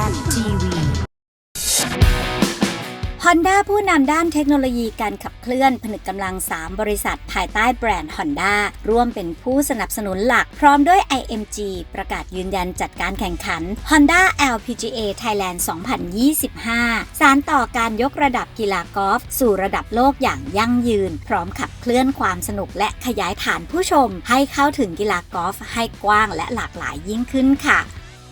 Zap TV Honda ผู้นำด้านเทคโนโลยีการขับเคลื่อนผนึกกำลัง 3 บริษัทภายใต้แบรนด์ Honda ร่วมเป็นผู้สนับสนุนหลัก พร้อมด้วย IMG ประกาศยืนยันจัดการแข่งขัน Honda LPGA Thailand 2025 สารต่อการยกระดับกีฬากอล์ฟสู่ระดับโลกอย่างยั่งยืน พร้อมขับเคลื่อนความสนุกและขยายฐานผู้ชม ให้เข้าถึงกีฬากอล์ฟให้กว้างและหลากหลายยิ่งขึ้นค่ะ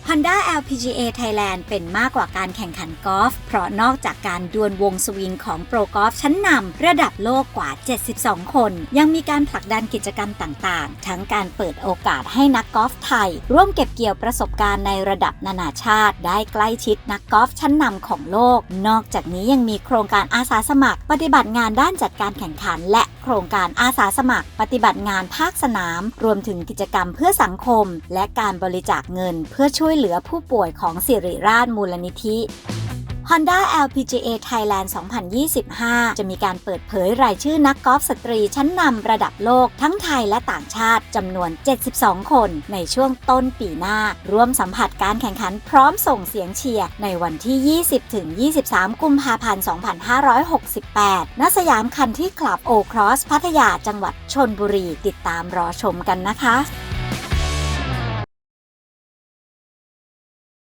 Honda LPGA Thailand เป็นมากกว่าการแข่งขันกอล์ฟ เพราะนอกจากการดวลวงสวิงของโปรกอล์ฟชั้นนำระดับโลกกว่า 72 คน ยังมีการผลักดันกิจกรรมต่างๆ ทั้งการเปิดโอกาสให้นักกอล์ฟไทย ร่วมเก็บเกี่ยวประสบการณ์ในระดับนานาชาติ ได้ใกล้ชิดนักกอล์ฟชั้นนำของโลก นอกจากนี้ยังมีโครงการอาสาสมัคร ปฏิบัติงานด้านจัดการแข่งขัน และโครงการอาสาสมัคร ปฏิบัติงานภาคสนาม รวมถึงกิจกรรมเพื่อสังคม และการบริจาคเงินเพื่อช่วยยเหลือผู้ป่วยของสิริราชมูลนิธิ Honda LPGA Thailand 2025 จะมีการเปิดเผยรายชื่อนักกอล์ฟสตรีชั้นนำระดับโลกทั้งไทยและต่างชาติจำนวน 72 คนในช่วงต้นปีหน้า ร่วมสัมผัสการแข่งขันพร้อมส่งเสียงเชียร์ในวันที่ 20-23 กุมภาพันธ์ 2568 ณ สยามคันที่คลับโอครอสพัทยาจังหวัดชนบุรีติดตามรอชมกันนะคะ